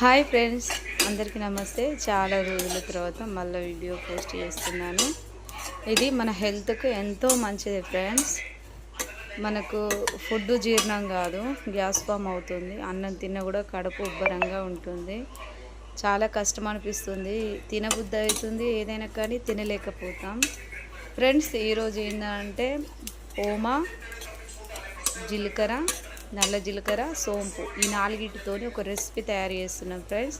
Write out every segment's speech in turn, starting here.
Hi friends అందరికీ నమస్తే. చాలా రోజుల తర్వాత మళ్ళీ వీడియో పోస్ట్ చేస్తున్నాను. ఇది మన హెల్త్కు ఎంతో మంచిది ఫ్రెండ్స్. మనకు ఫుడ్ జీర్ణం కాదు గ్యాస్ ఫామ్ అవుతుంది అన్నం తిన్న కూడా కడుపు ఉబ్బరంగా ఉంటుంది. చాలా కష్టం అనిపిస్తుంది. తినబుద్ధి అవుతుంది ఏదైనా కానీ తినలేకపోతాం. ఫ్రెండ్స్ ఈరోజు ఏంటంటే ఓమా జీలకర్ర నల్ల జీలకర్ర సోంపు ఈ నాలుగిటితోని ఒక రెసిపీ తయారు చేస్తున్నాం ఫ్రెండ్స్.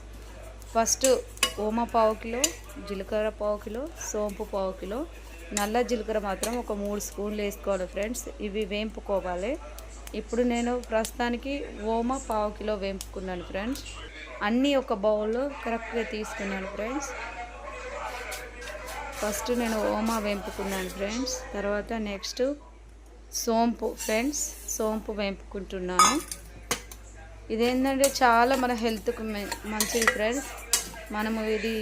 ఫస్ట్ ఓమ పావు కిలో జీలకర్ర పావు కిలో సోంపు పావు కిలో. నల్ల జీలకర్ర మాత్రం ఒక మూడు స్పూన్లు వేసుకోవాలి ఫ్రెండ్స్. ఇవి వేంపుకోవాలి. ఇప్పుడు నేను ప్రస్తుతానికి ఓమ పావు కిలో వేంపుకున్నాను ఫ్రెండ్స్. అన్నీ ఒక బౌల్లో కరెక్ట్గా తీసుకున్నాను ఫ్రెండ్స్. ఫస్ట్ నేను ఓమా వేంపుకున్నాను ఫ్రెండ్స్. తర్వాత నెక్స్ట్ సోంపు ఫ్రెండ్స్. సోంపు వేపుకుంటున్నాను. ఇదేంటంటే చాలా మన హెల్త్కు మంచిది ఫ్రెండ్స్. మనము ఇది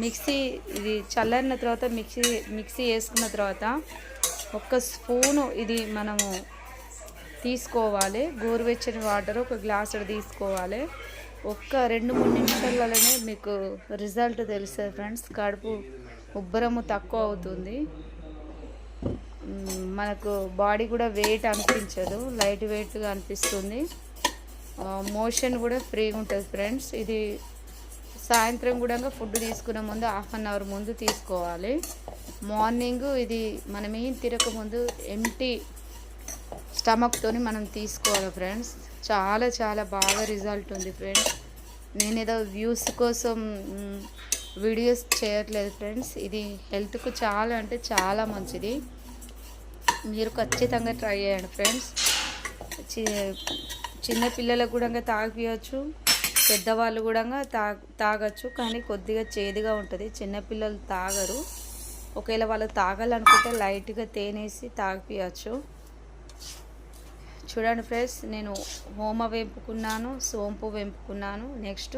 మిక్సీ ఇది చల్లారిన తర్వాత మిక్సీ మిక్సీ వేసుకున్న తర్వాత ఒక స్పూను ఇది మనము తీసుకోవాలి. గోరువెచ్చని వాటర్ ఒక గ్లాస్ తీసుకోవాలి. ఒక్క రెండు మూడు నిమిషాలలోనే మీకు రిజల్ట్ తెలుస్తుంది ఫ్రెండ్స్. కడుపు ఉబ్బరము తక్కువ అవుతుంది. మనకు బాడీ కూడా వెయిట్ అనిపించదు లైట్ వెయిట్గా అనిపిస్తుంది. మోషన్ కూడా ఫ్రీగా ఉంటుంది ఫ్రెండ్స్ ఇది సాయంత్రం కూడా ఫుడ్ తీసుకునే ముందు హాఫ్ అన్ అవర్ ముందు తీసుకోవాలి. మార్నింగ్ ఇది మనం ఏం తిరగకముందు ఎంటీ స్టమక్తో మనం తీసుకోవాలి ఫ్రెండ్స్ చాలా చాలా బాగా రిజల్ట్ ఉంది ఫ్రెండ్స్ నేను ఏదో వ్యూస్ కోసం వీడియోస్ చేయట్లేదు ఫ్రెండ్స్ ఇది హెల్త్కు చాలా అంటే చాలా మంచిది. మీరు ఖచ్చితంగా ట్రై చేయండి ఫ్రెండ్స్ చి చిన్న పిల్లలకు కూడా తాగిపించచ్చు పెద్దవాళ్ళు కూడా తా తాగొచ్చు కానీ కొద్దిగా చేదుగా ఉంటుంది. చిన్నపిల్లలు తాగరు. ఒకవేళ వాళ్ళు తాగాలనుకుంటే లైట్గా తేనేసి తాగిపించచ్చు చూడండి ఫ్రెండ్స్ నేను హోమ వేపుకున్నాను సోంపు వేపుకున్నాను. నెక్స్ట్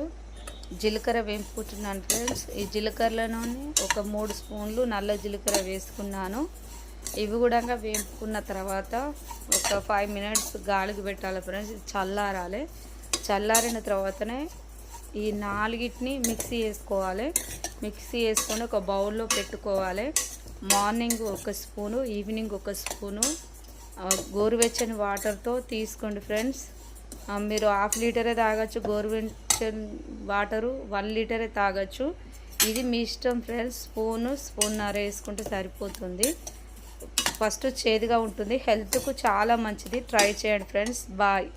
జీలకర్ర వేపుకుంటున్నాను ఫ్రెండ్స్ ఈ జీలకర్రలోనే ఒక మూడు స్పూన్లు నల్ల జీలకర్ర వేసుకున్నాను. ఇవి కూడా వేపుకున్న తర్వాత ఒక ఫైవ్ మినిట్స్ గాలికి పెట్టాలి ఫ్రెండ్స్. ఇది చల్లారాలి. చల్లారిన తర్వాతనే ఈ నాలుగిటిని మిక్సీ వేసుకోవాలి. మిక్సీ వేసుకొని ఒక బౌల్లో పెట్టుకోవాలి. మార్నింగ్ ఒక స్పూను ఈవినింగ్ ఒక స్పూను గోరువెచ్చని వాటర్తో తీసుకోండి ఫ్రెండ్స్. మీరు హాఫ్ లీటరే తాగొచ్చు గోరువెచ్చని వాటరు వన్ లీటరే తాగొచ్చు. ఇది మీ ఇష్టం ఫ్రెండ్స్. స్పూను స్పూన్నర వేసుకుంటే సరిపోతుంది. ఫస్ట్ చేదుగా ఉంటుంది. హెల్త్కు చాలా మంచిది. ట్రై చేయండి ఫ్రెండ్స్. బాయ్.